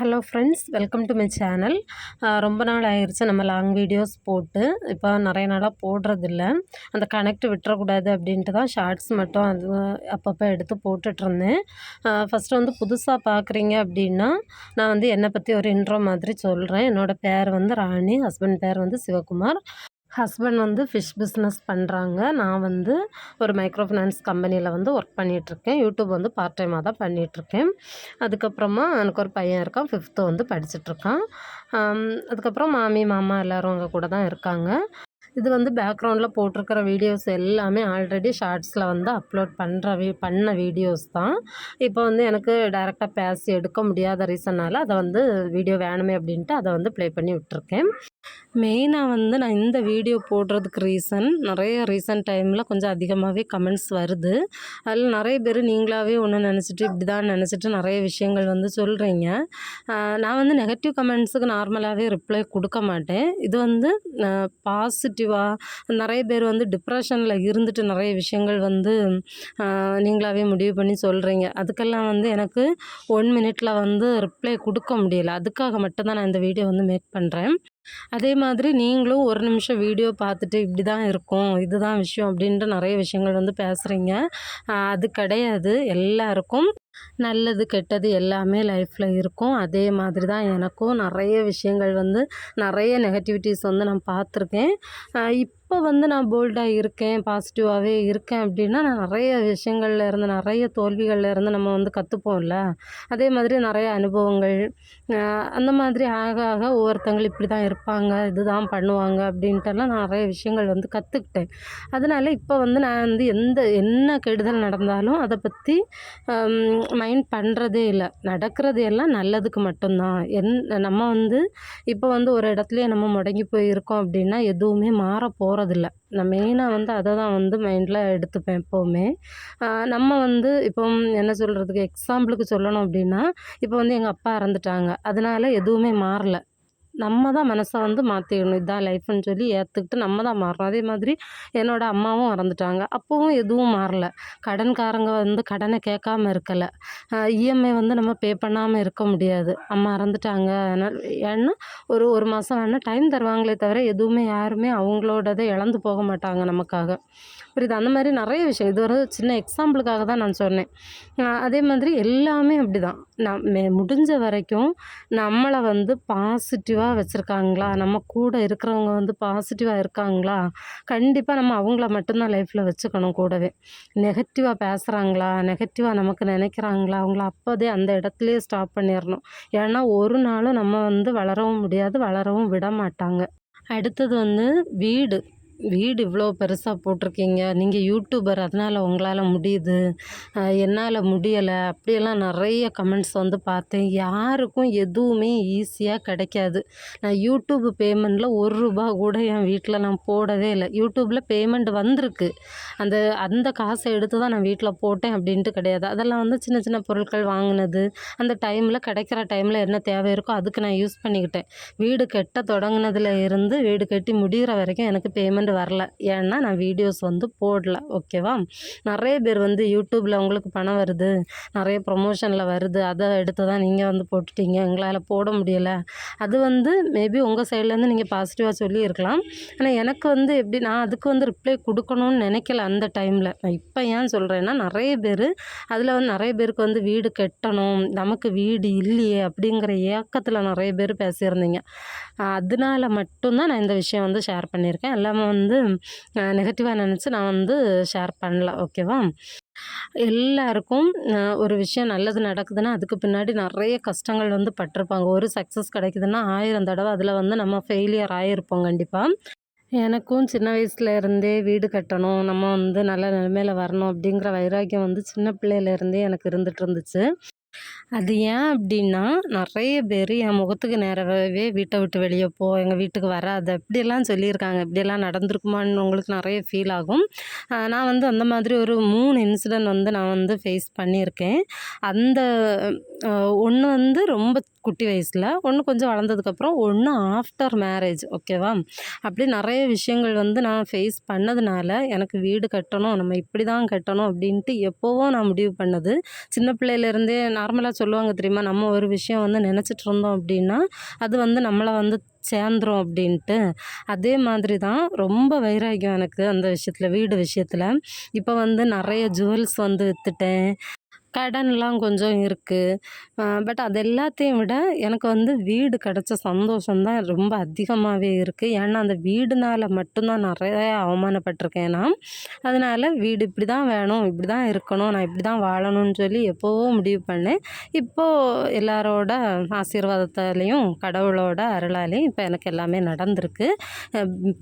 Hello friends welcome to my channel. ரொம்ப நாள் ஆயிடுச்சு நம்ம லாங் வீடியோஸ் போட்டு. இப்போ நிறைய நாளாக போடுறதில்ல. அந்த கனெக்ட் விட்டுறக்கூடாது அப்படின்ட்டு தான் ஷார்ட்ஸ் மட்டும் அது அப்பப்போ எடுத்து போட்டுட்ருந்தேன். ஃபஸ்ட்டு வந்து புதுசாக பார்க்குறீங்க அப்படின்னா நான் வந்து என்னை பற்றி ஒரு இன்ட்ரோ மாதிரி சொல்கிறேன் என்னோடய பேர் வந்து ராணி ஹஸ்பண்ட் பேர் வந்து சிவகுமார். ஹஸ்பண்ட் வந்து ஃபிஷ் பிஸ்னஸ் பண்ணுறாங்க நான் வந்து ஒரு மைக்ரோ ஃபினான்ஸ் கம்பெனியில் வந்து ஒர்க் பண்ணிகிட்ருக்கேன் யூடியூப் வந்து பார்ட் டைமாக தான் பண்ணிகிட்ருக்கேன் அதுக்கப்புறமா எனக்கு ஒரு பையன் இருக்கான். ஃபிஃப்த்து வந்து படிச்சுட்ருக்கான் அதுக்கப்புறம் மாமி மாமா எல்லோரும் அங்கே கூட தான் இருக்காங்க. இது வந்து பேக்ரவுண்டில் போட்டிருக்கிற வீடியோஸ் எல்லாமே ஆல்ரெடி ஷார்ட்ஸில் வந்து அப்லோட் பண்ணுற வீ பண்ண வீடியோஸ் தான். இப்போ வந்து எனக்கு டைரெக்டாக பேசி எடுக்க முடியாத ரீசன்னால் அதை வந்து வீடியோ வேணுமே அப்படின்ட்டு அதை வந்து ப்ளே பண்ணி விட்டுருக்கேன். மெயினாக வந்து நான் இந்த வீடியோ போடுறதுக்கு ரீசன் நிறைய ரீசன்ட் டைமில் கொஞ்சம் அதிகமாகவே கமெண்ட்ஸ் வருது. அதில் நிறைய பேர் நீங்களாகவே ஒன்று நினச்சிட்டு இப்படி தான் நினச்சிட்டு நிறைய விஷயங்கள் வந்து சொல்கிறீங்க நான் வந்து நெகட்டிவ் கமெண்ட்ஸுக்கு நார்மலாகவே ரிப்ளை கொடுக்க மாட்டேன். இது வந்து பாசிட்டிவ் பாசிட்டிவாக நிறைய பேர் வந்து டிப்ரெஷனில் இருந்துட்டு நிறைய விஷயங்கள் வந்து நீங்களாகவே முடிவு பண்ணி சொல்கிறீங்க அதுக்கெல்லாம் வந்து எனக்கு ஒன் மினிட்டில் வந்து ரிப்ளை கொடுக்க முடியல. அதுக்காக மட்டும்தான் நான் இந்த வீடியோ வந்து மேக் பண்ணுறேன் அதே மாதிரி நீங்களும் ஒரு நிமிஷம் வீடியோ பார்த்துட்டு இப்படி தான் இருக்கும் இதுதான் விஷயம் அப்படின்ட்டு நிறைய விஷயங்கள் வந்து பேசுகிறீங்க அது கிடையாது. எல்லாருக்கும் நல்லது கெட்டது எல்லாமே லைஃப்பில் இருக்கும். அதே மாதிரி தான் எனக்கும் நிறைய விஷயங்கள் வந்து நிறைய நெகட்டிவிட்டிஸ் வந்து நான் பார்த்துருக்கேன். இப் இப்போ வந்து நான் போல்டாக இருக்கேன் பாசிட்டிவாகவே இருக்கேன் அப்படின்னா நான் நிறைய விஷயங்கள்ல இருந்து நிறைய தோல்விகளில் இருந்து நம்ம வந்து கற்றுப்போம்ல அதே மாதிரி நிறைய அனுபவங்கள் அந்த மாதிரி ஆக ஆக ஒவ்வொருத்தங்கள் இப்படி தான் இருப்பாங்க இதுதான் பண்ணுவாங்க அப்படின்ட்டுலாம் நான் நிறைய விஷயங்கள் வந்து கற்றுக்கிட்டேன் அதனால் இப்போ வந்து நான் வந்து எந்த என்ன கெடுதல் நடந்தாலும் அதை பற்றி மைண்ட் பண்ணுறதே இல்லை. நடக்கிறது எல்லாம் நல்லதுக்கு மட்டும்தான். என் நம்ம வந்து இப்போ வந்து ஒரு இடத்துலையே நம்ம முடங்கி போயிருக்கோம் அப்படின்னா எதுவுமே மாற போகிறதில்ல நான் மெயினாக வந்து அதை தான் வந்து மைண்டில் எடுத்துப்பேன் எப்போவுமே. நம்ம வந்து இப்போ என்ன சொல்கிறதுக்கு எக்ஸாம்பிளுக்கு சொல்லணும் அப்படின்னா இப்போ வந்து எங்கள் அப்பா இறந்துட்டாங்க. அதனால எதுவுமே மாறலை. நம்ம தான் மனசை வந்து மாற்றிக்கணும் இதான் லைஃப்னு சொல்லி ஏற்றுக்கிட்டு நம்ம தான் மாறணும். அதே மாதிரி என்னோடய அம்மாவும் இறந்துட்டாங்க அப்போவும் எதுவும் மாறல. கடன்காரங்க வந்து கடனை கேட்காம இருக்கலை. இஎம்ஐ வந்து நம்ம பே பண்ணாமல் இருக்க முடியாது. அம்மா இறந்துட்டாங்க. அதனால் ஏன்னா ஒரு ஒரு மாதம் வேணால் டைம் தருவாங்களே தவிர எதுவுமே யாருமே அவங்களோடதை இழந்து போக மாட்டாங்க நமக்காக. புரியுது? அந்த மாதிரி நிறைய விஷயம். இது ஒரு சின்ன எக்ஸாம்பிளுக்காக தான் நான் சொன்னேன். அதே மாதிரி எல்லாமே அப்படி தான் நான் முடிஞ்ச வரைக்கும் நம்மளை வந்து பாசிட்டிவாக வச்சுருக்காங்களா? நம்ம கூட இருக்கிறவங்க வந்து பாசிட்டிவாக இருக்காங்களா? கண்டிப்பாக நம்ம அவங்கள மட்டும்தான் லைஃப்பில் வச்சுக்கணும் கூடவே. நெகட்டிவாக பேசுகிறாங்களா நெகட்டிவாக நமக்கு நினைக்கிறாங்களா? அவங்கள அப்போதே அந்த இடத்துலையே ஸ்டாப் பண்ணிடணும் ஏன்னா ஒரு நாளும் நம்ம வந்து வளரவும் முடியாது வளரவும் விட மாட்டாங்க அடுத்தது வந்து வீடு. வீடு இவ்வளோ பெருசாக போட்டிருக்கீங்க. நீங்கள் யூடியூபர் அதனால் உங்களால் முடியுது. என்னால் முடியலை. அப்படியெல்லாம் நிறைய கமெண்ட்ஸ் வந்து பார்த்தேன். யாருக்கும் எதுவுமே ஈஸியாக கிடைக்காது. நான் யூடியூப் பேமெண்ட்டில் ஒரு ரூபா கூட என் வீட்டில் நான் போடவே இல்லை. யூடியூப்பில் பேமெண்ட் வந்திருக்கு. அந்த அந்த காசை எடுத்து தான் நான் வீட்டில் போட்டேன் அப்படின்ட்டு கிடையாது. அதெல்லாம் வந்து சின்ன சின்ன பொருட்கள் வாங்கினது அந்த டைமில் கிடைக்கிற டைமில் என்ன தேவை இருக்கோ அதுக்கு நான் யூஸ் பண்ணிக்கிட்டேன். வீடு கட்ட தொடங்கினதுல இருந்து வீடு கட்டி முடிகிற வரைக்கும் எனக்கு பேமெண்ட் சைடு வரல. ஏன்னா நான் வீடியோஸ் வந்து போடல. ஓகேவா நிறைய பேர் வந்து யூடியூப்பில் உங்களுக்கு பணம் வருது. நிறைய ப்ரொமோஷனில் வருது. அதை எடுத்து தான் நீங்கள் வந்து போட்டுட்டீங்க. எங்களால் போட முடியலை. அது வந்து மேபி உங்கள் சைட்லேருந்து நீங்கள் பாசிட்டிவாக சொல்லியிருக்கலாம். ஆனால் எனக்கு வந்து எப்படி நான் அதுக்கு வந்து ரிப்ளை கொடுக்கணும்னு நினைக்கல அந்த டைமில் நான் இப்போ ஏன் சொல்கிறேன்னா நிறைய பேர் அதில் வந்து நிறைய பேருக்கு வந்து வீடு கட்டணும் நமக்கு வீடு இல்லையே அப்படிங்கிற ஏக்கத்தில் நிறைய பேர் பேசியிருந்தீங்க. அதனால மட்டும்தான் நான் இந்த விஷயம் வந்து ஷேர் பண்ணியிருக்கேன். எல்லாமே வந்து வந்து நெகட்டிவாக நினச்சி நான் வந்து ஷேர் பண்ணல. ஓகேவா எல்லாருக்கும் ஒரு விஷயம் நல்லது நடக்குதுன்னா அதுக்கு பின்னாடி நிறைய கஷ்டங்கள் வந்து பட்டிருப்பாங்க. ஒரு சக்ஸஸ் கிடைக்குதுன்னா ஆயிரம் தடவை அதில் வந்து நம்ம ஃபெயிலியர் ஆகியிருப்போம் கண்டிப்பாக எனக்கும் சின்ன வயசுல இருந்தே வீடு கட்டணும் நம்ம வந்து நல்ல நிலைமையில வரணும் அப்படிங்கிற வைராக்கியம் வந்து சின்ன பிள்ளையிலேருந்தே எனக்கு இருந்துகிட்டு இருந்துச்சு. அது ஏன் அப்படின்னா நிறைய பேர் என் முகத்துக்கு நேராகவே வீட்டை விட்டு வெளியே போ எங்கள் வீட்டுக்கு வராத இப்படியெல்லாம் சொல்லியிருக்காங்க. இப்படியெல்லாம் நடந்திருக்குமான்னு உங்களுக்கு நிறைய ஃபீல் ஆகும். நான் வந்து அந்த மாதிரி ஒரு மூணு இன்சிடெண்ட் வந்து நான் வந்து ஃபேஸ் பண்ணியிருக்கேன். அந்த ஒன்று வந்து ரொம்ப குட்டி வயசில் ஒன்று கொஞ்சம் வளர்ந்ததுக்கப்புறம் ஒன்று ஆஃப்டர் மேரேஜ் ஓகேவா அப்படி நிறைய விஷயங்கள் வந்து நான் ஃபேஸ் பண்ணதுனால எனக்கு வீடு கட்டணும் நம்ம இப்படி தான் கட்டணும் அப்படின்ட்டு எப்போவோ நான் முடிவு பண்ணது. சின்ன பிள்ளையிலேருந்தே நார்மலாக சொல்லுவாங்க தெரியுமா? நம்ம ஒரு விஷயம் வந்து நினச்சிட்டு இருந்தோம் அப்படின்னா அது வந்து நம்மளை வந்து சேர்ந்துரும் அப்படின்ட்டு. அதே மாதிரி தான் ரொம்ப வைராகியம் எனக்கு அந்த விஷயத்தில் வீடு விஷயத்தில். இப்போ வந்து நிறைய ஜுவல்ஸ் வந்து விற்றுட்டேன் கடன்லாம் கொஞ்சம் இருக்குது பட் அது எல்லாத்தையும் விட எனக்கு வந்து வீடு கிடச்ச சந்தோஷம்தான் ரொம்ப அதிகமாகவே இருக்குது ஏன்னா, அந்த வீடுனால் மட்டும்தான் நிறைய அவமானப்பட்டிருக்கேன் நான். அதனால் வீடு இப்படி தான் வேணும், இப்படி தான் இருக்கணும், நான் இப்படி தான் வாழணும்னு சொல்லி எப்போவோ முடிவு பண்ணேன். இப்போது எல்லாரோட ஆசீர்வாதத்தாலேயும் கடவுளோட அருளாலையும் இப்போ எனக்கு எல்லாமே நடந்திருக்கு.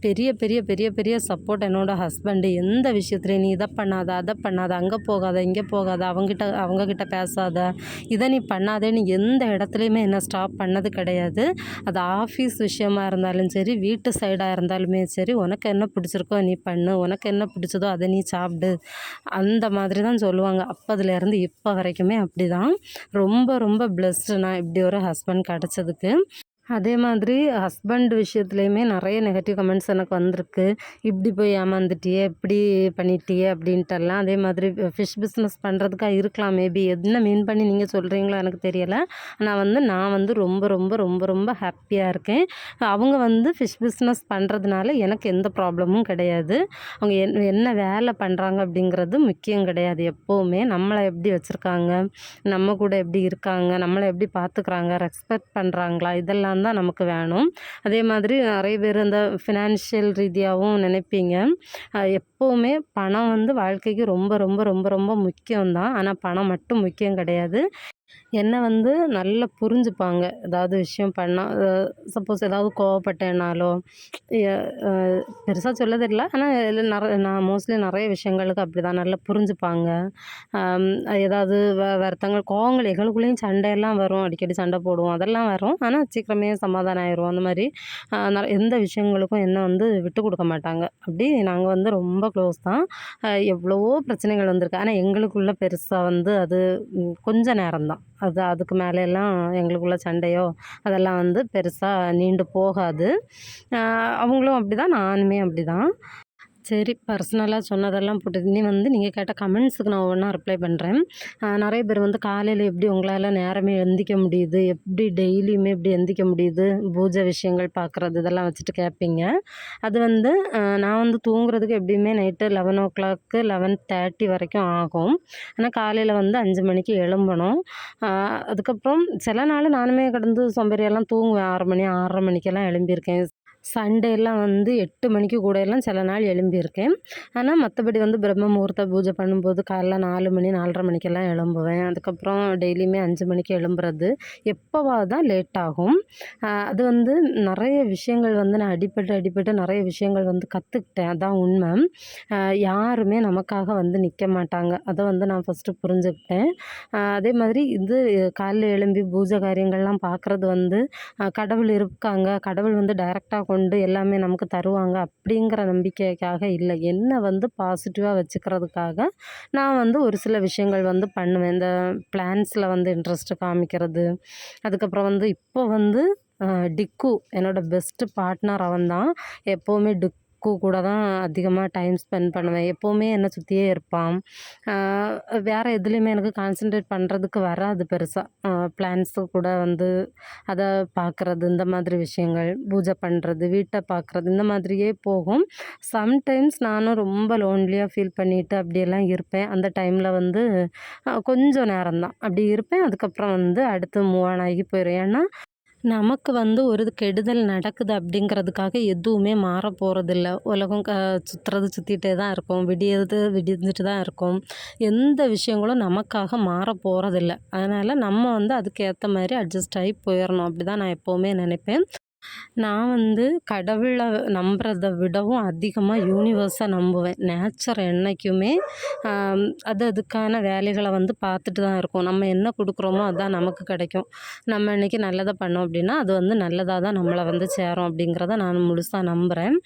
பெரிய பெரிய பெரிய பெரிய சப்போர்ட் என்னோட ஹஸ்பண்டு எந்த விஷயத்துலையும் "நீ இதை பண்ணாத, அதை பண்ணாத, அங்கே போகாத, இங்கே போகாத, அவங்ககிட்ட அவங்கக்கிட்ட பேசாத, இதை நீ பண்ணாதேன்னு" எந்த இடத்துலையுமே என்ன ஸ்டாப் பண்ணது கிடையாது. அது ஆஃபீஸ் விஷயமா இருந்தாலும் சரி, வீட்டு சைடாக இருந்தாலுமே சரி, "உனக்கு என்ன பிடிச்சிருக்கோ நீ பண்ணு. உனக்கு என்ன பிடிச்சதோ அதை நீ சாப்பிடு." அந்த மாதிரி தான் சொல்லுவாங்க. அப்போதுலேருந்து இப்போ வரைக்குமே அப்டிதான். ரொம்ப ரொம்ப பிளஸ்டு நான் இப்படி ஒரு ஹஸ்பண்ட் கிடச்சதுக்கு அதே மாதிரி ஹஸ்பண்ட் விஷயத்துலையுமே நிறைய நெகட்டிவ் கமெண்ட்ஸ் எனக்கு வந்திருக்கு. இப்படி போய் ஏமாந்துட்டியே, இப்படி பண்ணிட்டியே" அப்படின்ட்டெல்லாம் அதே மாதிரி ஃபிஷ் பிஸ்னஸ் பண்ணுறதுக்காக இருக்கலாம் மேபி. என்ன மீன் பண்ணி நீங்கள் சொல்கிறீங்களோ எனக்கு தெரியலை ஆனால் வந்து நான் வந்து ரொம்ப ரொம்ப ரொம்ப ரொம்ப ஹாப்பியாக இருக்கேன். அவங்க வந்து ஃபிஷ் பிஸ்னஸ் பண்ணுறதுனால எனக்கு எந்த ப்ராப்ளமும் கிடையாது. அவங்க என் என்ன வேலை பண்ணுறாங்க அப்படிங்கிறது முக்கியம் கிடையாது எப்போவுமே நம்மளை எப்படி வச்சுருக்காங்க நம்ம கூட எப்படி இருக்காங்க, நம்மளை எப்படி பார்த்துக்குறாங்க ரெஸ்பெக்ட் பண்ணுறாங்களா இதெல்லாம் தான் நமக்கு வேணும். அதே மாதிரி நிறைய பேர் இந்த ஃபினான்ஷியல் ரீதியாகவும் நினைப்பீங்க எப்போவுமே பணம் வந்து வாழ்க்கைக்கு ரொம்ப ரொம்ப ரொம்ப ரொம்ப முக்கியம் தான். பணம் மட்டும் முக்கியம் கிடையாது. என்னை வந்து நல்லா புரிஞ்சுப்பாங்க. ஏதாவது விஷயம் பண்ணால் சப்போஸ் ஏதாவது கோவப்பட்டேன்னாலோ, பெருசாக சொல்ல தெரியல. ஆனால் இதில் நிற நான் மோஸ்ட்லி நிறைய விஷயங்களுக்கு அப்டிதான் நல்லா புரிஞ்சுப்பாங்க. ஏதாவது வருத்தங்கள், கோவங்கள் எங்களுக்குள்ளேயும் சண்டையெல்லாம் வரும். அடிக்கடி சண்டை போடுவோம். அதெல்லாம் வரும். ஆனால் சீக்கிரமே சமாதானம் ஆயிடுவோம் அந்த மாதிரி எந்த விஷயங்களுக்கும் என்ன வந்து விட்டு கொடுக்க மாட்டாங்க. அப்படி நாங்கள் வந்து ரொம்ப க்ளோஸ் தான். எவ்வளவோ பிரச்சனைகள் வந்திருக்கு. ஆனால் எங்களுக்குள்ளே பெருசாக வந்து அது கொஞ்சம் நேரம்தான் அது அதுக்கு மேலெல்லாம் எங்களுக்குள்ள சண்டையோ, அதெல்லாம் வந்து பெருசாக நீண்டு போகாது. அவங்களும் அவங்களும் அப்டிதான், நானுமே அப்டிதான். சரி பர்சனலாக சொன்னதெல்லாம் போட்டு இனி வந்து நீங்கள் கேட்ட கமெண்ட்ஸுக்கு நான் ஒன்றா ரிப்ளை பண்ணுறேன் நிறைய பேர் வந்து காலையில் எப்படி உங்களால் நேரமே எந்திக்க முடியுது? எப்படி டெய்லியுமே எப்படி எந்திக்க முடியுது? பூஜை விஷயங்கள் பார்க்குறது இதெல்லாம் வச்சுட்டு கேட்பீங்க. அது வந்து நான் வந்து தூங்குறதுக்கு எப்படியுமே நைட்டு 11:00 11:30 வரைக்கும் ஆகும். ஆனால் காலையில் வந்து அஞ்சு மணிக்கு எழும்பணும். அதுக்கப்புறம் சில நாள் நானுமே கடந்து சோம்பேறியாலாம் தூங்குவேன். ஆறு மணி ஆறரை மணிக்கெல்லாம் எழும்பியிருக்கேன். சண்டேலாம் வந்து எட்டு மணிக்கு கூட எல்லாம் சில நாள் எழும்பியிருக்கேன். ஆனால் மற்றபடி வந்து பிரம்ம முகூர்த்த பூஜை பண்ணும்போது காலைல நாலு மணி 4:30 மணிக்கெல்லாம் எழும்புவேன். அதுக்கப்புறம் டெய்லியுமே அஞ்சு மணிக்கு எழும்புறது. எப்பவாவது தான் லேட் ஆகும். அது வந்து நிறைய விஷயங்கள் வந்து நான் அடிபட்டு அடிபட்டு நிறைய விஷயங்கள் வந்து கற்றுக்கிட்டேன் அதான் உண்மை யாருமே நமக்காக வந்து நிற்க மாட்டாங்க. அதை வந்து நான் ஃபஸ்ட்டு புரிஞ்சுக்கிட்டேன். அதே மாதிரி இது காலைல எழும்பி பூஜை காரியங்கள்லாம் பார்க்குறது வந்து கடவுள் இருக்காங்க, கடவுள் வந்து டைரெக்டாக கொண்டு எல்லாமே நமக்கு தருவாங்க அப்படிங்கிற நம்பிக்கைக்காக இல்லை என்னை வந்து பாசிட்டிவாக வச்சுக்கிறதுக்காக நான் வந்து ஒரு சில விஷயங்கள் வந்து பண்ணுவேன். இந்த பிளான்ஸில் வந்து இன்ட்ரெஸ்ட் காமிக்கிறது. அதுக்கப்புறம் வந்து இப்போ வந்து டிக்கு என்னோடய பெஸ்ட்டு பார்ட்னர் அவன் தான். எப்பவுமே அக்கு கூட தான் அதிகமாக டைம் ஸ்பெண்ட் பண்ணுவேன். எப்போவுமே என்னை சுற்றியே இருப்பான். வேறு எதுலேயுமே எனக்கு கான்சன்ட்ரேட் பண்ணுறதுக்கு வராது பெருசாக பிளான்ஸு கூட வந்து அதை பார்க்குறது, இந்த மாதிரி விஷயங்கள். பூஜை பண்ணுறது வீட்டை பார்க்குறது இந்த மாதிரியே போகும். சம்டைம்ஸ் நானும் ரொம்ப லோன்லியாக ஃபீல் பண்ணிட்டு அப்படியெல்லாம் இருப்பேன். அந்த டைமில் வந்து கொஞ்சம் நேரம் தான். இருப்பேன். அதுக்கப்புறம் வந்து அடுத்து மூவ் ஆன் ஆகி போயிடும் ஏன்னா, நமக்கு வந்து ஒரு கெடுதல் நடக்குது அப்படிங்கிறதுக்காக எதுவுமே மாற போகிறதில்ல உலகம் க சுத்துறது சுத்திட்டே தான் இருக்கும். விடியது விடிஞ்சிட்டு தான் இருக்கும். எந்த விஷயங்களும் நமக்காக மாறப் போகிறதில்ல அதனால் நம்ம வந்து அதுக்கு மாதிரி அட்ஜஸ்ட் ஆகி போயிடணும் அப்படி தான் நான் எப்போவுமே நினைப்பேன் நான் வந்து கடவுளை நம்புறத விடவும் அதிகமாக யூனிவர்ஸை நம்புவேன். நேச்சர் என்றைக்குமே அது அதுக்கான வேலைகளை வந்து பார்த்துட்டு தான் இருக்கும். நம்ம என்ன கொடுக்குறோமோ அதான் நமக்கு கிடைக்கும். நம்ம இன்றைக்கி நல்லதை பண்ணோம் அப்படின்னா அது வந்து நல்லதாக தான் நம்மளை வந்து சேரும் அப்படிங்கிறத நான் முழுசாக நம்புகிறேன்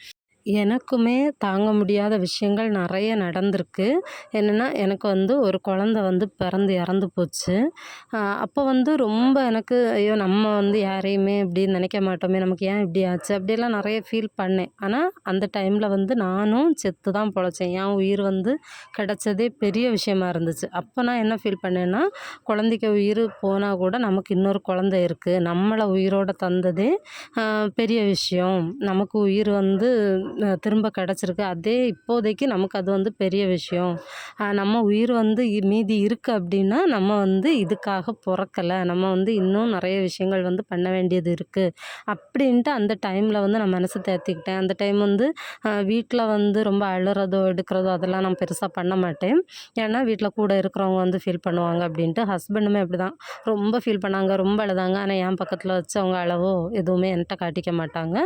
எனக்குமே தாங்க முடியாத விஷயங்கள் நிறைய நடந்திருக்கு. என்னென்னா எனக்கு வந்து ஒரு குழந்த வந்து பிறந்து இறந்து போச்சு. அப்போ வந்து ரொம்ப எனக்கு ஐயோ நம்ம வந்து யாரையுமே இப்படி நினைக்க மாட்டோமே நமக்கு ஏன் இப்படி ஆச்சு? அப்படியெல்லாம் நிறைய ஃபீல் பண்ணேன். ஆனால் அந்த டைமில் வந்து நானும் செத்து தான் பொழைச்சேன். என் உயிர் வந்து கிடச்சதே பெரிய விஷயமா இருந்துச்சு. அப்போ நான் என்ன ஃபீல் பண்ணேன்னா குழந்தைக்கு உயிர் போனால் கூட நமக்கு இன்னொரு குழந்த இருக்குது நம்மளை உயிரோடு தந்ததே பெரிய விஷயம். நமக்கு உயிர் வந்து திரும்ப கிடச்சிருக்கு. அதே இப்போதைக்கு நமக்கு அது வந்து பெரிய விஷயம். நம்ம உயிர் வந்து மீதி இருக்குது அப்படின்னா நம்ம வந்து இதுக்காக பிறக்கல. நம்ம வந்து இன்னும் நிறைய விஷயங்கள் வந்து பண்ண வேண்டியது இருக்குது அப்படின்ட்டு அந்த டைமில் வந்து நான் மனசு தேர்த்திக்கிட்டேன் அந்த டைம் வந்து வீட்டில் வந்து ரொம்ப அழுறதோ எடுக்கிறதோ அதெல்லாம் நான் பெருசாக பண்ண மாட்டேன். ஏன்னா வீட்டில் கூட இருக்கிறவங்க வந்து ஃபீல் பண்ணுவாங்க அப்படின்ட்டு ஹஸ்பண்டுமே அப்படி தான் ரொம்ப ஃபீல் பண்ணாங்க ரொம்ப அழுதாங்க. ஆனால் என் பக்கத்தில் வச்சு அவங்க அளவோ எதுவுமே என்கிட்ட காட்டிக்க மாட்டாங்க.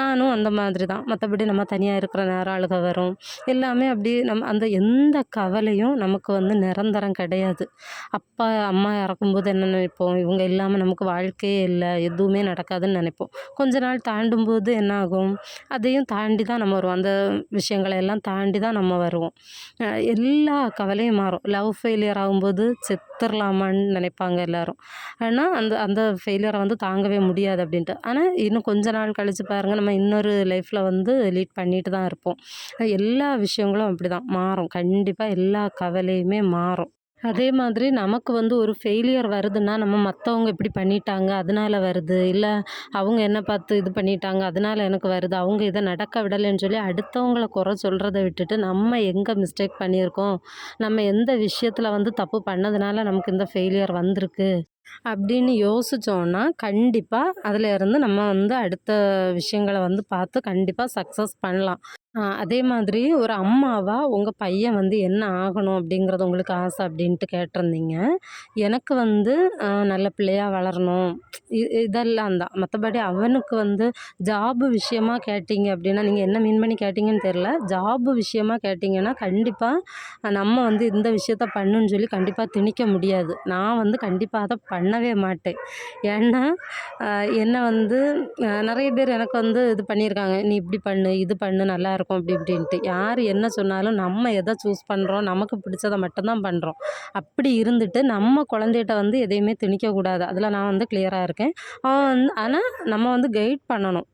நானும் அந்த மாதிரி தான் மற்றபடி நம்ம நம்ம தனியாக இருக்கிற நேரம் அழுக வரும். எல்லாமே அப்படி நம்ம அந்த எந்த கவலையும் நமக்கு வந்து நிரந்தரம் கிடையாது. அப்பா அம்மா இறக்கும்போது என்ன நினைப்போம்? இவங்க இல்லாமல் நமக்கு வாழ்க்கையே இல்லை. எதுவுமே நடக்காதுன்னு நினைப்போம். கொஞ்ச நாள் தாண்டும்போது என்ன ஆகும்? அதையும் தாண்டி தான் நம்ம வருவோம். அந்த விஷயங்களை எல்லாம் தாண்டி தான் நம்ம வருவோம். எல்லா கவலையும் மாறும். லவ் ஃபெயிலியர் ஆகும்போது செத்துடலாமான்னு நினைப்பாங்க எல்லோரும். ஆனால் அந்த அந்த ஃபெயிலியரை வந்து தாங்கவே முடியாது அப்படின்ட்டு. ஆனால் இன்னும் கொஞ்ச நாள் கழித்து பாருங்கள் நம்ம இன்னொரு லைஃப்பில் வந்து லீட் பண்ணிட்டு தான் இருப்போம். எல்லா விஷயங்களும் அப்படி தான் மாறும். கண்டிப்பாக எல்லா கவலையுமே மாறும். அதே மாதிரி நமக்கு வந்து ஒரு ஃபெயிலியர் வருதுன்னா நம்ம மற்றவங்க இப்படி பண்ணிட்டாங்க அதனால வருது. இல்லை அவங்க என்ன பார்த்து இது பண்ணிட்டாங்க அதனால எனக்கு வருது. அவங்க இதை நடக்க விடலைன்னு சொல்லி அடுத்தவங்கள குறை சொல்கிறத விட்டுட்டு நம்ம எங்கே மிஸ்டேக் பண்ணியிருக்கோம்? நம்ம எந்த விஷயத்தில் வந்து தப்பு பண்ணதுனால நமக்கு இந்த ஃபெயிலியர் வந்திருக்கு? அப்படின்னு யோசித்தோன்னா கண்டிப்பாக அதில் இருந்து நம்ம வந்து அடுத்த விஷயங்களை வந்து பார்த்து கண்டிப்பாக சக்ஸஸ் பண்ணலாம். அதே மாதிரி ஒரு அம்மாவா உங்கள் பையன் வந்து என்ன ஆகணும் அப்படிங்கிறது உங்களுக்கு ஆசை அப்படின்ட்டு கேட்டிருந்தீங்க. எனக்கு வந்து நல்ல பிள்ளையாக வளரணும். இதெல்லாம் தான். மற்றபடி அவனுக்கு வந்து ஜாபு விஷயமா கேட்டிங்க அப்படின்னா நீங்கள் என்ன மீன் பண்ணி கேட்டிங்கன்னு தெரில ஜாபு விஷயமா கேட்டிங்கன்னா கண்டிப்பாக நம்ம வந்து இந்த விஷயத்த பண்ணுன்னு சொல்லி கண்டிப்பாக திணிக்க முடியாது. நான் வந்து கண்டிப்பாக அதை பண்ணவே மாட்டேன். ஏன்னா என்னை வந்து நிறைய பேர் எனக்கு வந்து இது பண்ணியிருக்காங்க. நீ இப்படி பண்ணு இது பண்ணு நல்லாயிருக்கும் அப்படி இப்படின்ட்டு. யார் என்ன சொன்னாலும் நம்ம எதை சூஸ் பண்ணுறோம் நமக்கு பிடிச்சதை மட்டும்தான் பண்ணுறோம் அப்படி இருந்துட்டு நம்ம குழந்தைகிட்ட வந்து எதையுமே திணிக்கக்கூடாது. அதில் நான் வந்து கிளியராக இருக்கேன். அவன் வந்து ஆனால் நம்ம வந்து கைட் பண்ணணும்.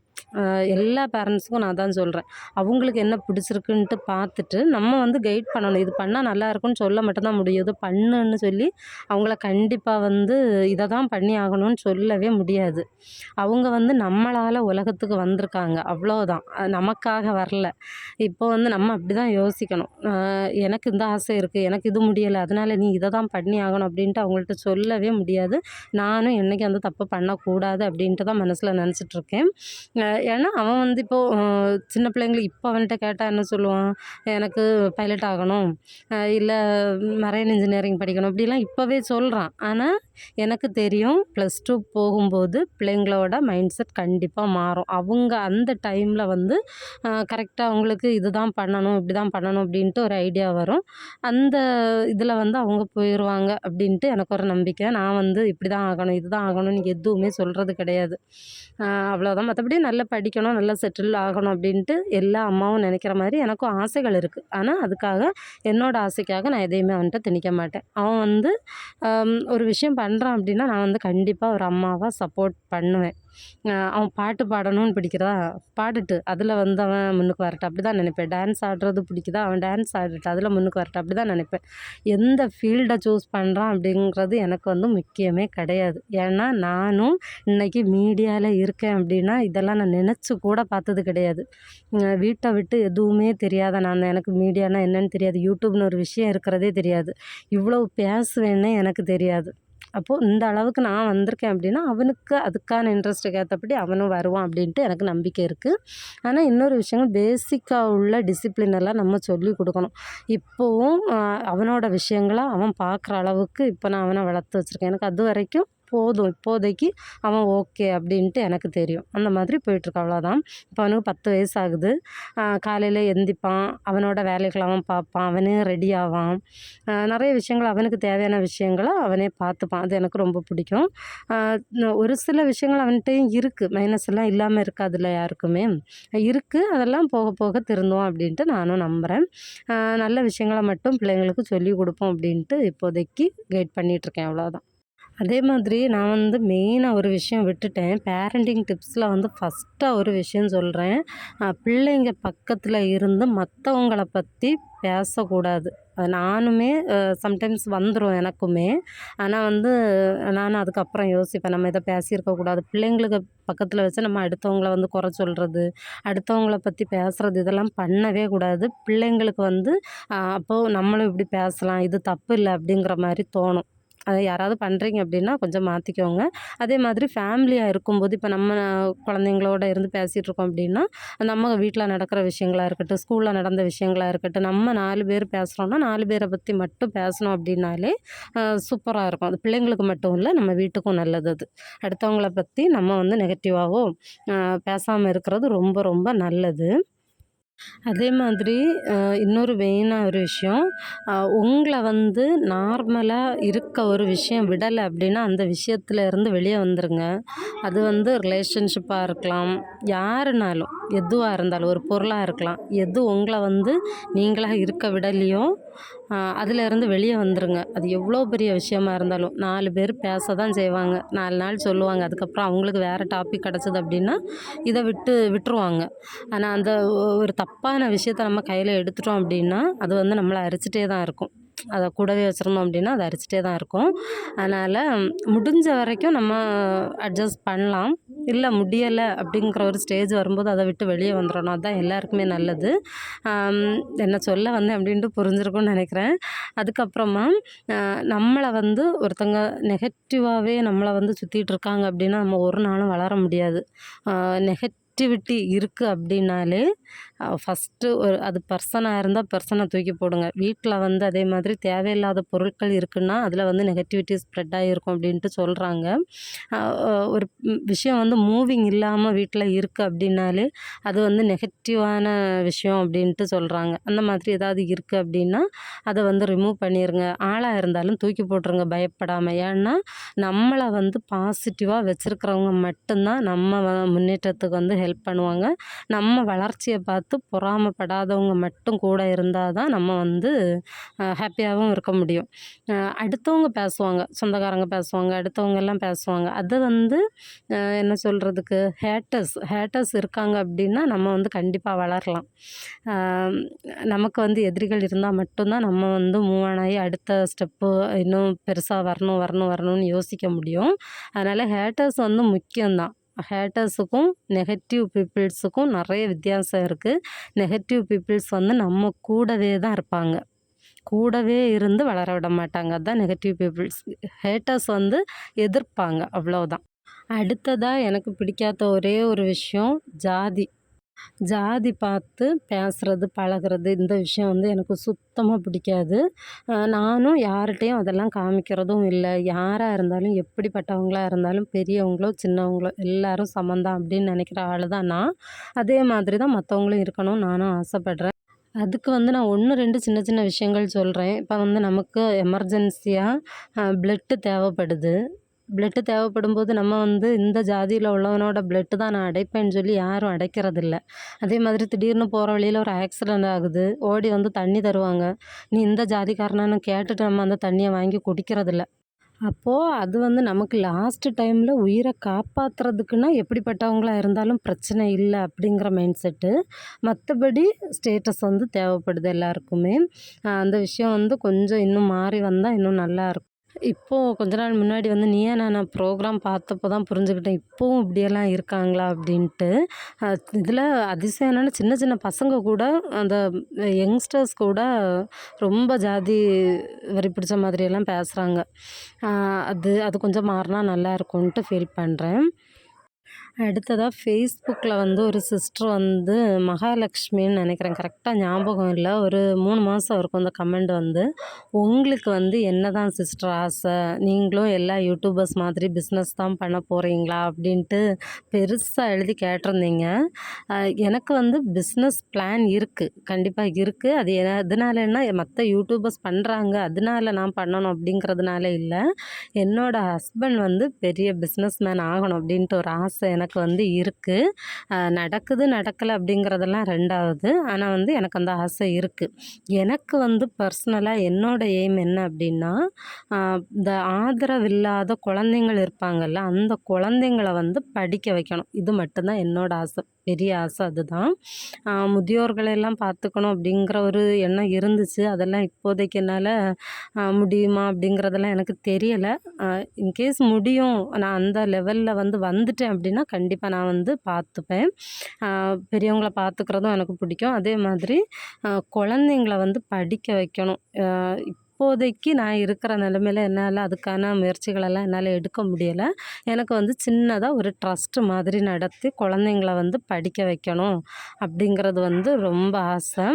எல்லா பேரண்ட்ஸுக்கும் நான் தான் சொல்கிறேன் அவங்களுக்கு என்ன பிடிச்சிருக்குன்ட்டு பார்த்துட்டு நம்ம வந்து கைட் பண்ணணும். இது பண்ணால் நல்லா இருக்கும்னு சொல்ல மட்டும்தான் முடியும். இது பண்ணுன்னு சொல்லி அவங்கள கண்டிப்பாக வந்து இதை தான் பண்ணி ஆகணும்னு சொல்லவே முடியாது. அவங்க வந்து நம்மளால் உலகத்துக்கு வந்திருக்காங்க. அவ்வளோதான் நமக்காக வரல. இப்போ வந்து நம்ம அப்படி தான் யோசிக்கணும் எனக்கு இந்த ஆசை இருக்குது எனக்கு இது முடியலை. அதனால் நீ இதை தான் பண்ணி ஆகணும் அப்படின்ட்டு அவங்கள்ட்ட சொல்லவே முடியாது. நானும் என்றைக்கு வந்து தப்பு பண்ணக்கூடாது அப்படின்ட்டு தான் மனசில் நினச்சிட்ருக்கேன் ஏன்னா அவன் வந்து இப்போது சின்ன பிள்ளைங்களுக்கு இப்போ அவன்கிட்ட கேட்டால் என்ன சொல்லுவான்? எனக்கு பைலட் ஆகணும். இல்லை மரைன் இன்ஜினியரிங் படிக்கணும். இப்படிலாம் இப்போவே சொல்கிறான் ஆனால் எனக்கு தெரியும் ப்ளஸ் டூ போகும்போது பிள்ளைங்களோட மைண்ட் செட் கண்டிப்பாக மாறும். அவங்க அந்த டைமில் வந்து கரெக்டாக அவங்களுக்கு இது தான் பண்ணணும் இப்படி தான் பண்ணணும் அப்படின்ட்டு ஒரு ஐடியா வரும். அந்த இதில் வந்து அவங்க போயிடுவாங்க அப்படின்ட்டு எனக்கு ஒரு நம்பிக்கை. நான் வந்து இப்படி தான் ஆகணும் இது தான் ஆகணும்னு எதுவுமே சொல்கிறது கிடையாது. அவ்வளோதான் மற்றபடி நல்லா படிக்கணும் நல்லா செட்டில் ஆகணும் அப்படின்ட்டு எல்லா அம்மாவும் நினைக்கிற மாதிரி எனக்கும் ஆசைகள் இருக்குது ஆனால் அதுக்காக என்னோடய ஆசைக்காக நான் எதையுமே அவன்கிட்ட திணிக்க மாட்டேன். அவன் வந்து ஒரு விஷயம் பண்ணுறான் அப்படின்னா நான் வந்து கண்டிப்பாக ஒரு அம்மாவாக சப்போர்ட் பண்ணுவேன். அவன் பாட்டு பாடணும்னு பிடிக்கிறதா? பாடுட்டு அதில் வந்து அவன் முன்னுக்கு வரட்டும். அப்படி தான் நினைப்பேன். டான்ஸ் ஆடுறது பிடிக்குதா? அவன் டான்ஸ் ஆடிட்டு அதில் முன்னுக்கு வரட்டும். அப்படி தான் நினைப்பேன். எந்த ஃபீல்டை சூஸ் பண்ணுறான் அப்படிங்கிறது எனக்கு வந்து முக்கியமே கிடையாது. ஏன்னா நானும் இன்றைக்கி மீடியாவில் இருக்கேன் அப்படின்னா இதெல்லாம் நான் நினச்சி கூட பார்த்தது கிடையாது. வீட்டை விட்டு எதுவுமே தெரியாத நான் எனக்கு மீடியானா என்னன்னு தெரியாது. யூடியூப்னு ஒரு விஷயம் இருக்கிறதே தெரியாது. இவ்வளோ பேசுவேன்னே எனக்கு தெரியாது. அப்போது இந்த அளவுக்கு நான் வந்திருக்கேன் அப்படின்னா அவனுக்கு அதுக்கான இன்ட்ரெஸ்ட்டுக்கு ஏற்றபடி அவனும் வருவான் அப்படின்ட்டு எனக்கு நம்பிக்கை இருக்குது ஆனால் இன்னொரு விஷயம் பேசிக்காக உள்ள டிசிப்ளின் எல்லாம் நம்ம சொல்லி கொடுக்கணும். இப்போவும் அவனோட விஷயங்களை அவன் பார்க்குற அளவுக்கு இப்போ நான் அவனை வளர்த்து வச்சுருக்கேன். எனக்கு அது வரைக்கும் போதும் இப்போதைக்கு அவன் ஓகே அப்படின்ட்டு எனக்கு தெரியும். அந்த மாதிரி போயிட்டுருக்கு. அவ்வளோதான் இப்போ அவனுக்கு பத்து வயசு ஆகுது காலையில் எந்திப்பான். அவனோட வேலைகளை அவன் பார்ப்பான். அவனே ரெடி ஆவான். நிறைய விஷயங்கள் அவனுக்கு தேவையான விஷயங்களை அவனே பார்த்துப்பான். அது எனக்கு ரொம்ப பிடிக்கும். ஒரு சில விஷயங்கள் அவன்கிட்டையும் இருக்குது மைனஸ் எல்லாம் இல்லாமல் இருக்காதுல்ல யாருக்குமே? இருக்குது அதெல்லாம் போக போக திருந்துவோம் அப்படின்ட்டு நானும் நம்புகிறேன் நல்ல விஷயங்களை மட்டும் பிள்ளைங்களுக்கு சொல்லி கொடுப்போம் அப்படின்ட்டு இப்போதைக்கு கைட் பண்ணிகிட்ருக்கேன் அவ்வளோதான் அதே மாதிரி நான் வந்து மெயினாக ஒரு விஷயம் விட்டுட்டேன். பேரண்டிங் டிப்ஸில் வந்து ஃபஸ்ட்டாக ஒரு விஷயம் சொல்கிறேன் பிள்ளைங்க பக்கத்தில் இருந்து மற்றவங்கள பற்றி பேசக்கூடாது. நானுமே சம்டைம்ஸ் வந்துடும் எனக்குமே. ஆனால் வந்து நான் அதுக்கப்புறம் யோசிப்பேன். நம்ம இதை பேசியிருக்கக்கூடாது பிள்ளைங்களுக்கு பக்கத்தில் வச்சு நம்ம அடுத்தவங்கள வந்து குறை சொல்கிறது அடுத்தவங்கள பற்றி பேசுகிறது இதெல்லாம் பண்ணவே கூடாது. பிள்ளைங்களுக்கு வந்து அப்போது நம்மளும் இப்படி பேசலாம். இது தப்பு இல்லை அப்படிங்கிற மாதிரி தோணும். அதை யாராவது பண்ணுறீங்க அப்படின்னா கொஞ்சம் மாற்றிக்கோங்க அதே மாதிரி ஃபேமிலியாக இருக்கும்போது இப்போ நம்ம குழந்தைங்களோட இருந்து பேசிகிட்ருக்கோம் அப்படின்னா நம்ம வீட்டில் நடக்கிற விஷயங்களாக இருக்கட்டும் ஸ்கூலில் நடந்த விஷயங்களாக இருக்கட்டும் நம்ம நாலு பேர் பேசுகிறோன்னா நாலு பேரை பற்றி மட்டும் பேசணும் அப்படின்னாலே சூப்பராக இருக்கும். அது பிள்ளைங்களுக்கு மட்டும் இல்லை நம்ம வீட்டுக்கும் நல்லது அது. அடுத்தவங்கள பற்றி நம்ம வந்து நெகட்டிவாகவும் பேசாமல் இருக்கிறது ரொம்ப ரொம்ப நல்லது. அதே மாதிரி இன்னொரு மெயினாக ஒரு விஷயம் உங்களை வந்து நார்மலாக இருக்க ஒரு விஷயம் விடலை அப்படின்னா அந்த விஷயத்துல இருந்து வெளியே வந்துருங்க. அது வந்து ரிலேஷன்ஷிப்பாக இருக்கலாம். யாருனாலும் எதுவாக இருந்தாலும் ஒரு பொருளாக இருக்கலாம். எது உங்களை வந்து நீங்களாக இருக்க விடலையோ அதிலேருந்து வெளியே வந்துருங்க. அது எவ்வளோ பெரிய விஷயமா இருந்தாலும் நாலு பேர் பேச தான் செய்வாங்க. நாலு நாள் சொல்லுவாங்க. அதுக்கப்புறம் அவங்களுக்கு வேறு டாபிக் கிடச்சிது அப்படின்னா இதை விட்டு விட்டுருவாங்க. ஆனால் அந்த ஒரு தப்பான விஷயத்த நம்ம கையில் எடுத்துட்டோம் அப்படின்னா அது வந்து நம்மளை அரிச்சிட்டே தான் இருக்கும். அதை கூடவே வச்சுருந்தோம் அப்படின்னா அது அரிச்சிட்டே தான் இருக்கும். அதனால் முடிஞ்ச வரைக்கும் நம்ம அட்ஜஸ்ட் பண்ணலாம். இல்லை முடியலை அப்படிங்கிற ஒரு ஸ்டேஜ் வரும்போது அதை விட்டு வெளியே வந்துடணும். அதுதான் எல்லாருக்குமே நல்லது. என்ன சொல்ல வந்தேன் அப்படின்ட்டு புரிஞ்சிருக்கும்னு நினைக்கிறேன். அதுக்கப்புறமா நம்மளை வந்து ஒருத்தங்க நெகட்டிவாகவே நம்மளை வந்து சுற்றிட்டு இருக்காங்க அப்படின்னா நம்ம ஒரு நாளும் வளர முடியாது. நெகட்டிவிட்டி இருக்குது அப்படின்னாலே ஃபஸ்ட்டு ஒரு அது பர்சனாக இருந்தால் பர்சனை தூக்கி போடுங்க. வீட்டில் வந்து அதே மாதிரி தேவையில்லாத பொருட்கள் இருக்குன்னா அதில் வந்து நெகட்டிவிட்டி ஸ்ப்ரெட் ஆகிருக்கும் அப்படின்ட்டு சொல்கிறாங்க ஒரு விஷயம் வந்து மூவிங் இல்லாமல் வீட்டில் இருக்குது அப்படின்னாலே அது வந்து நெகட்டிவான விஷயம் அப்படின்ட்டு சொல்கிறாங்க அந்த மாதிரி ஏதாவது இருக்குது அப்படின்னா அதை வந்து ரிமூவ் பண்ணிடுங்க ஆளாக இருந்தாலும் தூக்கி போட்டுருங்க பயப்படாமல் ஏன்னா நம்மளை வந்து பாசிட்டிவாக வச்சுருக்கிறவங்க மட்டும்தான் நம்ம முன்னேற்றத்துக்கு வந்து ஹெல்ப் பண்ணுவாங்க. நம்ம வளர்ச்சியை பார்த்து பொறாமைப்படாதவங்க மட்டும் கூட இருந்தால் தான் நம்ம வந்து ஹாப்பியாகவும் இருக்க முடியும். அடுத்தவங்க பேசுவாங்க சொந்தக்காரங்க பேசுவாங்க அடுத்தவங்க எல்லாம் பேசுவாங்க. அதை வந்து என்ன சொல்கிறதுக்கு ஹேட்டர்ஸ் ஹேட்டர்ஸ் இருக்காங்க அப்படின்னா நம்ம வந்து கண்டிப்பாக வளரலாம். நமக்கு வந்து எதிரிகள் இருந்தால் மட்டும்தான் நம்ம வந்து மூவ் ஆகி அடுத்த ஸ்டெப்பு இன்னும் பெருசாக வரணும் வரணும் வரணும்னு யோசிக்க முடியும். அதனால் ஹேட்டர்ஸ் வந்து முக்கியம்தான். ஹேட்டர்ஸுக்கும் நெகட்டிவ் பீப்புள்ஸுக்கும் நிறைய வித்தியாசம் இருக்குது நெகட்டிவ் பீப்புள்ஸ் வந்து நம்ம கூடவே தான் இருப்பாங்க. கூடவே இருந்து வளர விட மாட்டாங்க. அதுதான் நெகட்டிவ் பீப்புள்ஸ் ஹேட்டர்ஸ் வந்து எதிர்ப்பாங்க. அவ்வளோதான் அடுத்ததாக எனக்கு பிடிக்காத ஒரே ஒரு விஷயம் ஜாதி. ஜாதி பார்த்து பேசுகிறது பழகுறது இந்த விஷயம் வந்து எனக்கு சுத்தமாக பிடிக்காது. நானும் யார்கிட்டையும் அதெல்லாம் காமிக்கிறதும் இல்லை. யாராக இருந்தாலும் எப்படிப்பட்டவங்களாக இருந்தாலும் பெரியவங்களோ சின்னவங்களோ எல்லாரும் சமந்தான் அப்படின்னு நினைக்கிற ஆள் தான் நான். அதே மாதிரி தான் மற்றவங்களும் இருக்கணும்னு நானும் ஆசைப்பட்றேன். அதுக்கு வந்து நான் ஒன்று ரெண்டு சின்ன சின்ன விஷயங்கள் சொல்கிறேன் இப்போ வந்து நமக்கு எமர்ஜென்சியாக பிளட்டு தேவைப்படுது. பிளட்டு தேவைப்படும் போது நம்ம வந்து இந்த ஜாதியில் உள்ளவனோட ப்ளட்டு தான் நான் அடைப்பேன்னு சொல்லி யாரும் அடைக்கிறதில்ல. அதே மாதிரி திடீர்னு போகிற வழியில் ஒரு ஆக்சிடெண்ட் ஆகுது ஓடி வந்து தண்ணி தருவாங்க. நீ இந்த ஜாதிக்காரனான்னு கேட்டுட்டு நம்ம அந்த தண்ணியை வாங்கி குடிக்கிறதில்ல. அப்போது அது வந்து நமக்கு லாஸ்ட்டு டைமில் உயிரை காப்பாற்றுறதுக்குன்னா எப்படிப்பட்டவங்களாக இருந்தாலும் பிரச்சனை இல்லை அப்படிங்கிற மைண்ட் செட்டு மற்றபடி ஸ்டேட்டஸ் வந்து தேவைப்படுது எல்லாருக்குமே. அந்த விஷயம் வந்து கொஞ்சம் இன்னும் மாறி வந்தால் இன்னும் நல்லாயிருக்கும் இப்போது கொஞ்ச நாள் முன்னாடி வந்து நீயா நானா ப்ரோக்ராம் பார்த்தப்போ தான் புரிஞ்சுக்கிட்டேன். இப்போவும் இப்படியெல்லாம் இருக்காங்களா அப்படின்ட்டு. இதில் அதிசயம் என்னென்னா சின்ன சின்ன பசங்க கூட அந்த யங்ஸ்டர்ஸ் கூட ரொம்ப ஜாதி வரி பிடிச்ச மாதிரியெல்லாம் பேசுகிறாங்க அது அது கொஞ்சம் மாறினா நல்லா இருக்கும்ன்ட்டு ஃபீல் பண்ணுறேன் அடுத்ததாக ஃபேஸ்புக்கில் வந்து ஒரு சிஸ்டர் வந்து மகாலட்சுமின்னு நினைக்கிறேன். கரெக்டாக ஞாபகம் இல்லை. ஒரு மூணு மாதம் இருக்கும் அந்த கமெண்ட் வந்து. உங்களுக்கு வந்து என்ன தான் சிஸ்டர் ஆசை? நீங்களும் எல்லா யூடியூபர்ஸ் மாதிரி பிஸ்னஸ் தான் பண்ண போகிறீங்களா அப்படின்ட்டு பெருசாக எழுதி கேட்டிருந்தீங்க. எனக்கு வந்து பிஸ்னஸ் பிளான் இருக்குது கண்டிப்பாக இருக்குது அது எ- என்ன மற்ற யூடியூபர்ஸ் பண்ணுறாங்க அதனால நான் பண்ணணும் அப்படிங்கிறதுனால இல்லை. என்னோடய ஹஸ்பண்ட் வந்து பெரிய பிஸ்னஸ் மேன் ஆகணும் அப்படின்ட்டு ஒரு ஆசை எனக்கு எனக்கு வந்து இருக்குது நடக்குது நடக்கலை அப்படிங்கிறதெல்லாம் ரெண்டாவது. ஆனால் வந்து எனக்கு அந்த ஆசை இருக்குது எனக்கு வந்து பர்சனலாக என்னோடய எய்ம் என்ன அப்படின்னா இந்த ஆதரவு இல்லாத குழந்தைங்கள் இருப்பாங்கல்ல அந்த குழந்தைங்கள வந்து படிக்க வைக்கணும். இது மட்டும்தான் என்னோடய ஆசை. பெரிய ஆசை அதுதான். முதியோர்களெல்லாம் பார்த்துக்கணும் அப்படிங்கிற ஒரு எண்ணம் இருந்துச்சு. அதெல்லாம் இப்போதைக்கு என்னால் முடியுமா அப்படிங்கிறதெல்லாம் எனக்கு தெரியலை. இன்கேஸ் முடியும் நான் அந்த லெவலில் வந்து வந்துட்டேன் அப்படின்னா கண்டிப்பாக நான் வந்து பார்த்துப்பேன். பெரியவங்களை பெரியவங்கள பார்த்துக்கிறதும் எனக்கு பிடிக்கும். அதே மாதிரி குழந்தைங்களை குழந்தைங்கள வந்து படிக்க வைக்கணும். இப்போதைக்கு நான் இருக்கிற நிலமையில என்னால் அதுக்கான முயற்சிகளெல்லாம் என்னால் எடுக்க முடியலை. எனக்கு வந்து சின்னதாக ஒரு ட்ரஸ்ட் மாதிரி நடத்தி குழந்தைங்கள வந்து படிக்க வைக்கணும் அப்படிங்கிறது வந்து ரொம்ப ஆசை.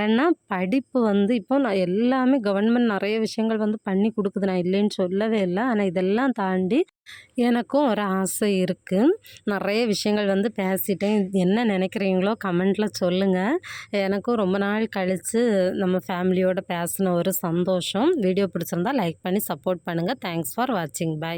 ஏன்னா படிப்பு வந்து இப்போ நான் எல்லாமே கவர்மெண்ட் நிறைய விஷயங்கள் வந்து பண்ணி கொடுக்குது. நான் இல்லைன்னு சொல்லவே இல்லை. ஆனால் இதெல்லாம் தாண்டி எனக்கும் ஒரு ஆசை இருக்குது நிறைய விஷயங்கள் வந்து பேசிட்டேன். என்ன நினைக்கிறீங்களோ கமெண்ட்டில் சொல்லுங்கள் எனக்கும் ரொம்ப நாள் கழித்து நம்ம ஃபேமிலியோடு பேசின ஒரு சந்தோஷம். வீடியோ பிடிச்சிருந்தா லைக் பண்ணி சப்போர்ட் பண்ணுங்கள் தேங்க்ஸ் ஃபார் வாட்சிங் பை